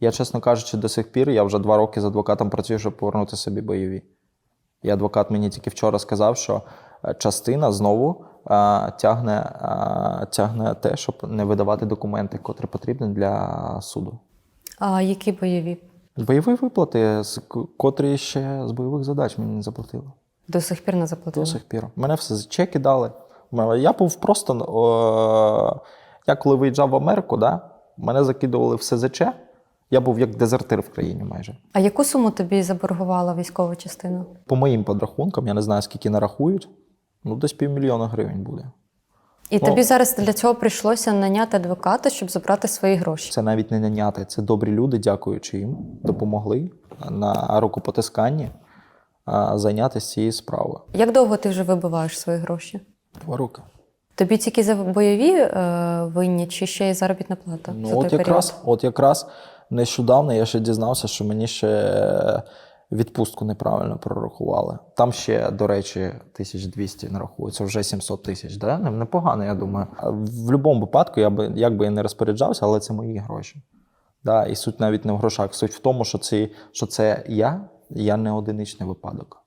Я, чесно кажучи, до сих пір я вже два роки з адвокатом працюю, щоб повернути собі бойові. І адвокат мені тільки вчора сказав, що е, частина знову е, тягне, е, тягне те, щоб не видавати документи, котрі потрібні для суду. А які бойові? Бойові виплати, з котрі ще з бойових задач мені не заплатили. До сих пір не заплатили? До сих пір. Мене все з чеки дали. Я був просто. О, я коли виїжджав в Америку, да, мене закидували в СЗЧ. Я був як дезертир в країні майже. А яку суму тобі заборгувала військова частина? По моїм подрахункам, я не знаю, скільки нарахують. Ну, десь півмільйона гривень буде. І Ну. тобі зараз для цього прийшлося наняти адвоката, щоб забрати свої гроші. Це навіть не наняти. Це добрі люди, дякуючи їм, допомогли на рукопотисканні зайнятися цією справою. Як довго ти вже вибиваєш свої гроші? Два роки. Тобі тільки за бойові е, винні, чи ще й заробітна плата? за Ну, той от якраз, період? от якраз нещодавно я ще дізнався, що мені ще відпустку неправильно прорахували. Там ще, до речі, 1200 нарахується, вже 700 тисяч. Да? Непогано, я думаю. В будь-якому випадку я би як би я не розпоряджався, але це мої гроші. Да? І суть навіть не в грошах. Суть в тому, що це, що це я, я не одиничний випадок.